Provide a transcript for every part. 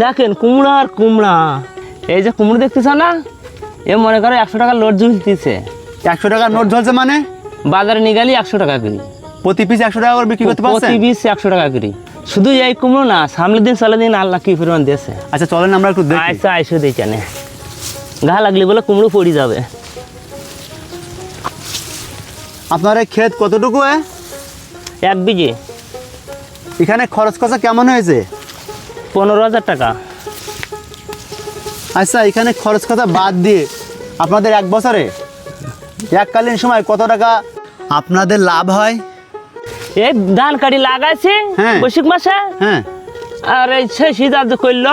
দেখেন কুমড়া আর কুমড়া। এই যে কুমড়ো দেখতেছ না? এ মনে করো একশো টাকা লোড ঝুলতেছে। একশো টাকার নোট ঝলছে মানে? বাজারে নিয়ে গেলে একশো টাকা করি। প্রতি পিস একশো টাকা করে বিক্রি করতে পারছেন? প্রতি বিশ একশো টাকা করি। শুধু এই কুমড়ো না সামনের দিন চলে দিন আল্লাহ কি পরিমাণ দিয়েছে। আচ্ছা চলেন আমরা একটু দেখি। আইসা আইসো দেখে নে ঘা লাগলে বলে কুমড়ো পড়ে যাবে। আপনার এই ক্ষেত কতটুকু এক বিঘে। এখানে খরচ খরচা কেমন হয়েছে? পনেরো হাজার টাকা। আচ্ছা এখানে খরচ কথা বাদ দিয়ে আপনাদের এক বছরে এককালীন সময় কত টাকা আপনাদের লাভ হয়? এই ধান কাটি লাগাইছি হ্যাঁ। বৈশাখ মাসে। হ্যাঁ। আর এই সে সিদ্ধান্ত করল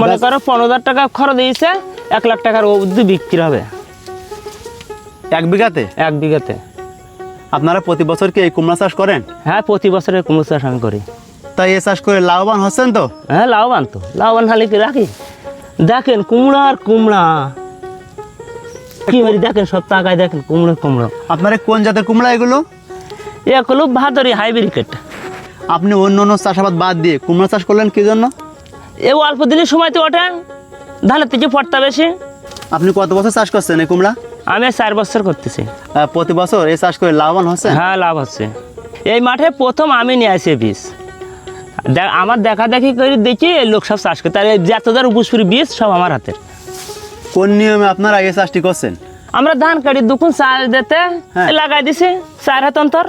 মনে করো পনেরো হাজার টাকা খরচ দিয়েছে এক লাখ টাকার অবধি বিক্রি হবে। এক বিঘাতে? এক বিঘাতে। আপনারা প্রতি বছর কি এই কুমড়া চাষ করেন? হ্যাঁ প্রতি বছরে কুমড়ো চাষ আমি করি। তাই এ চাষ করে লাভবান হচ্ছেন তো? হ্যাঁ লাভবান তো। লাভবান হলে কি রাখি? দেখেন কুমড়া আর কুমড়া। কি বলি দেখেন সব টাকায় দেখেন কুমড়ো কুমড়ো। আপনারা কোন জাতের কুমড়া এগুলো? এক হলো ভাদরি হাইব্রিকেট। আপনি অন্য অন্য চাষাবাদ বাদ দিয়ে কুমড়া চাষ করলেন কি জন্য? এ অল্প দিনের সময় তো ওঠে। ধানের থেকে পড়তা বেশি। আপনি কত বছর চাষ করছেন এই কুমড়া? আমি চার বছর করতেছি। প্রতি বছর এই চাষ করে লাভবান হচ্ছে হ্যাঁ লাভ হচ্ছে। এই মাঠে প্রথম আমি নিয়ে আসি বীজ। আমার দেখা দেখি করে দেখি লোক সব চাষ করে। তার এই যতদার উপসপুরি বীজ সব আমার হাতের কোন নিয়মে আপনারা এই চাষটি করছেন? আমরা ধান কাটি দুকুন চাল দিতে হ্যাঁ। লাগাই দিছি চার হাত অন্তর।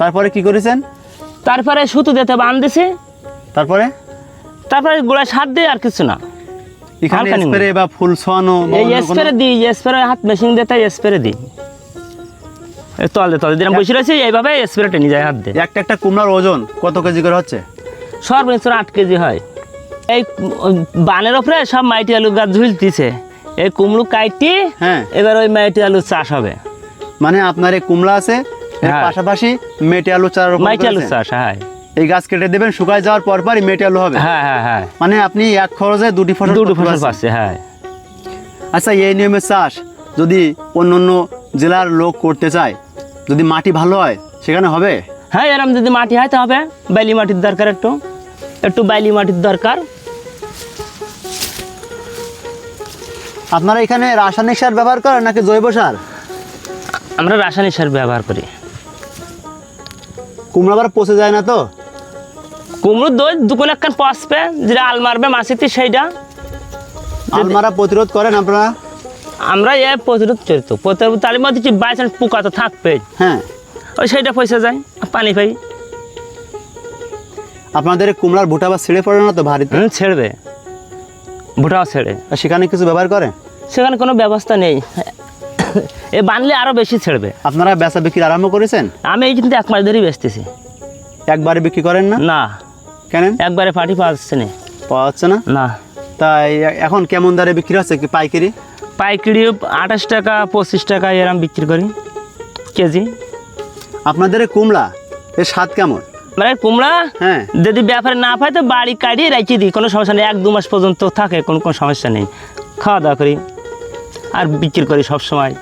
তারপরে কি করেছেন? তারপরে সুতো দিতে বান দিছি তারপরে? তারপরে গোড়ায় সার দিই আর কিছু না। এখানে স্প্রে বা ফুল ছোয়ানো এই স্প্রে দিই স্প্রে হাত মেশিন দিতে স্প্রে দিই। তলে তলে। দিলাম বসে রয়েছি এইভাবে স্প্রেটা নিয়ে যায় হাত দিয়ে। একটা একটা কুমড়ার ওজন কত কেজি করে হচ্ছে? সর্বোচ্চ আট কেজি হয়। এই বানের ওপরে সব মাইটি আলু গাছ ঝুলতিছে। এই কুমড়ো কাইটি হ্যাঁ। এবার ওই মাইটি আলু চাষ হবে। মানে আপনার এই কুমড়া আছে হ্যাঁ। পাশাপাশি মেটে আলু চারা রোপণ মাইটি আলু চাষ হ্যাঁ। এই গাছ কেটে দেবেন শুকায় যাওয়ার পর পরই মেটে আলু হবে। হ্যাঁ হ্যাঁ হ্যাঁ। মানে আপনি এক খরচে দুটি ফসল দুটো ফসল পাচ্ছে হ্যাঁ। আচ্ছা এই নিয়মের চাষ যদি অন্য অন্য জেলার লোক করতে চায়। যদি মাটি ভালো হয় সেখানে হবে? হ্যাঁ এরম যদি মাটি হয় তো হবে। বাইলি মাটির দরকার একটু। একটু বাইলি মাটির দরকার। আপনারা এখানে রাসায়নিক সার ব্যবহার করেন নাকি জৈব সার? আমরা রাসায়নিক সার ব্যবহার করি। কুমড়ো আবার পচে যায় না তো? কুমড়ো দই দুকুন একখান পচবে যেটা আল মারবে মাসিতে সেইটা। আলমারা প্রতিরোধ করেন আপনারা? আমরা এ প্রতিরোধ চরিত প্রতিরোধ তার মধ্যে যে বাই চান্স পোকা তো থাকবে হ্যাঁ। ওই সেইটা পয়সা যায় পানি পাই। আপনাদের কুমড়ার ভুটা বা ছিঁড়ে পড়ে না তো ভারীতে হুম ছেড়বে ভুটাও ছেড়ে। আর সেখানে কিছু ব্যবহার করেন সেখানে কোনো ব্যবস্থা নেই। এ বানলে আরও বেশি ছেড়বে। আপনারা বেচা বিক্রি আরম্ভ করেছেন? আমি এই কিন্তু এক মাস ধরেই বেচতেছি। একবারে বিক্রি করেন না? না। কেন? একবারে পাটি পাওয়া যাচ্ছে না। পাওয়া যাচ্ছে না? না। তাই এখন কেমন দরে বিক্রি হচ্ছে কি পাইকারি? পাইকারি আঠাশ টাকা পঁচিশ টাকা এরম বিক্রি করি কেজি। আপনাদের এই কুমড়া এর স্বাদ কেমন? মানে কুমড়া হ্যাঁ। যদি ব্যাপারে না পাই তো বাড়ি কাটিয়ে রেখে দিই কোনো সমস্যা নেই এক দু মাস পর্যন্ত থাকে কোনো কোনো সমস্যা নেই। খাওয়া দাওয়া করি আর বিক্রি করি সব সময়